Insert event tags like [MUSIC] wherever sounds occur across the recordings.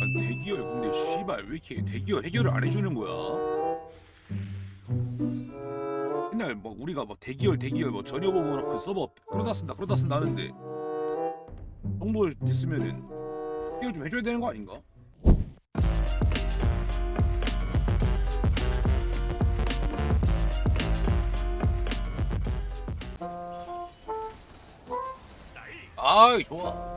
아, 대기열 근데 씨발 왜 이렇게 대기열 해결을 안 해주는 거야? 맨날 뭐 우리가 막 대기열 대기열 뭐 전혀 보고 그 서버 그러다 쓴다 그러다 쓴다 하는데 정도 됐으면은 해결 좀 해줘야 되는 거 아닌가? 아이 좋아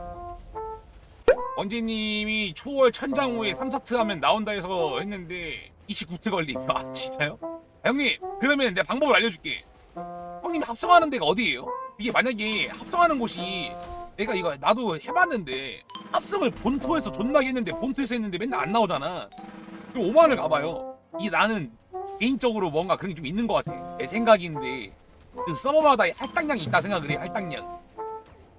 원재님이 초월 천장 후에 3사트 하면 나온다 해서 했는데 29트 걸림 아 진짜요? 아, 형님 그러면 내가 방법을 알려줄게. 형님 합성하는 데가 어디예요? 이게 만약에 합성하는 곳이 내가 이거 나도 해봤는데 합성을 본토에서 존나게 했는데 본토에서 했는데 맨날 안 나오잖아. 그럼 오만을 가봐요. 이 나는 개인적으로 뭔가 그런 게 좀 있는 것 같아. 내 생각인데 그 서버마다 할당량이 있다 생각을 해 할당량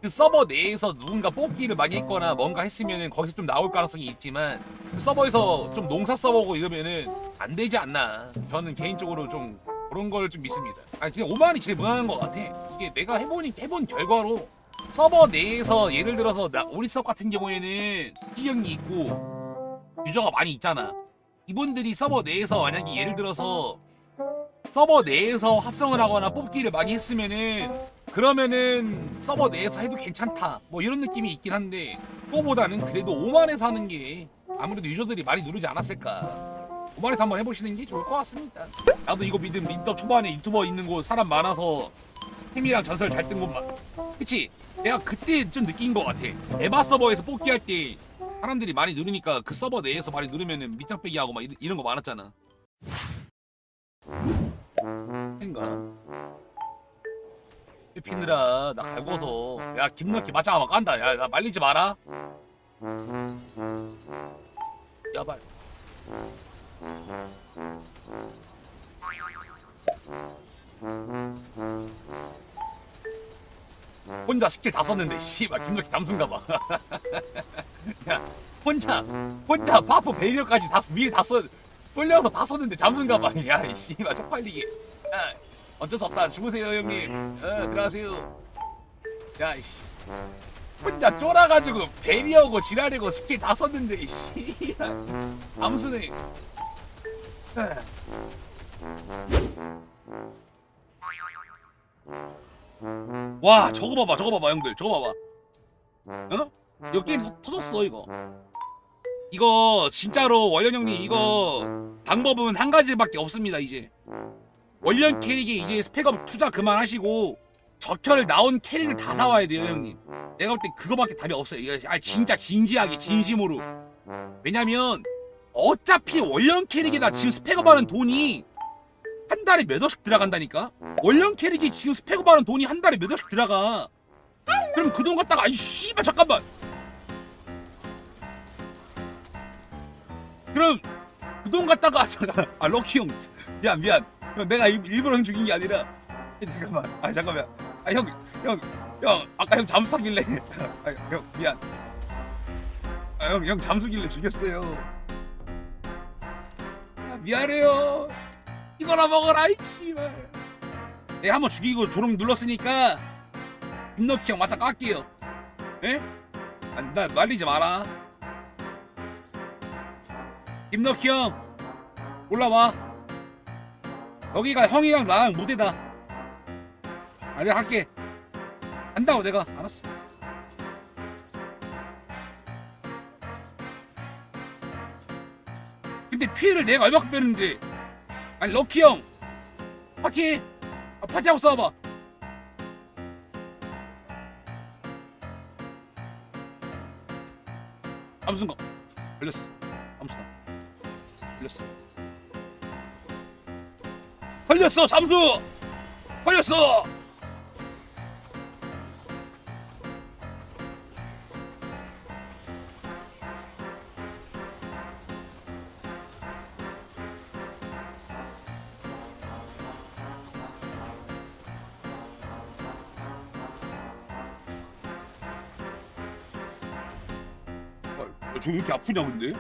그 서버 내에서 누군가 뽑기를 많이 했거나 뭔가 했으면은 거기서 좀 나올 가능성이 있지만 그 서버에서 좀 농사 서버고 이러면은 안 되지 않나. 저는 개인적으로 좀 그런 걸 좀 믿습니다. 아니 그냥 오만이 제일 무난한 것 같아. 이게 내가 해보니 해본 결과로 서버 내에서 예를 들어서 나, 우리 서버 같은 경우에는 희경이 있고 유저가 많이 있잖아. 이분들이 서버 내에서 만약에 예를 들어서 서버 내에서 합성을 하거나 뽑기를 많이 했으면은 그러면은 서버 내에서 해도 괜찮다. 뭐 이런 느낌이 있긴 한데 그거보다는 그래도 5만에서 하는 게 아무래도 유저들이 많이 누르지 않았을까. 5만에서 한번 해보시는 게 좋을 것 같습니다. 나도 이거 믿음. 민떡 초반에 유튜버 있는 곳 사람 많아서 힘이랑 전설 잘 뜬 곳만 그치? 내가 그때 좀 느낀 것 같아. 에바 서버에서 뽑기 할 때 사람들이 많이 누르니까 그 서버 내에서 많이 누르면은 밑장 빼기 하고 막 이런, 이런 거 많았잖아 인가? 피느라 나 갈고서. 야 김넣기 맞짱 한번 깐다. 야 나 말리지 마라. 야발 혼자 스킬 다 썼는데 씨발 김넣기 담순가 봐. [LAUGHS] 야 혼자 혼자 바프 베리어까지 다 쓰- 미리 다 써. 끌려서 다 썼는데 잠순가 봐. 야, 이 씨발 쪽팔리게. 야, 어쩔 수 없다. 죽으세요, 형님. 어, 들어가세요. 야, 이씨. 혼자 쫄아가지고 베리어고 지랄이고 스킬 다 썼는데, 이 씨발. 잠수네. 와, 저거 봐봐, 저거 봐봐, 형들. 저거 봐봐. 어? 이거 게임 터- 터졌어, 이거. 이거 진짜로 원년 형님 이거 방법은 한 가지밖에 없습니다 이제. 원년 캐릭에 이제 스펙업 투자 그만하시고 적혈 나온 캐릭을 다 사와야 돼요 형님. 내가 볼 때 그거밖에 답이 없어요. 이거 아 진짜 진지하게 진심으로. 왜냐면 어차피 원년 캐릭에다 지금 스펙업하는 돈이 한 달에 몇 억씩 들어간다니까? 원년 캐릭이 지금 스펙업하는 돈이 한 달에 몇 억씩 들어가. 그럼 그 돈 갖다가 아이 씨발 잠깐만 그럼 그 돈 갖다가 [LAUGHS] 잠깐 아 럭키 형. 미안 미안. 형 내가 일- 일부러 형 죽인 게 아니라. 예, 잠깐만. 아 잠깐만. 아형형형 아까 형 잠수 타길래. 아, 형 미안. 아형형 잠수길래 죽였어요. 아, 미안해요. 이거나 먹어라 이 씨발. 내가 한번 죽이고 조롱 눌렀으니까 김넣기 형 맞짱 깎게요. 예? 아니 나 말리지 마라 김덕희 형 올라와. 여기가 형이랑 나랑 무대다. 아 내가 할게. 한다고 내가. 알았어. 근데 피해를 내가 얼마큼 빼는데. 아니 럭키 형. 파티. 아, 파티하고 싸워봐. 암순가 걸렸어. 암순가 걸렸어. 걸렸어 잠수. 걸렸어. 아, 저왜 이렇게 아프냐 근데?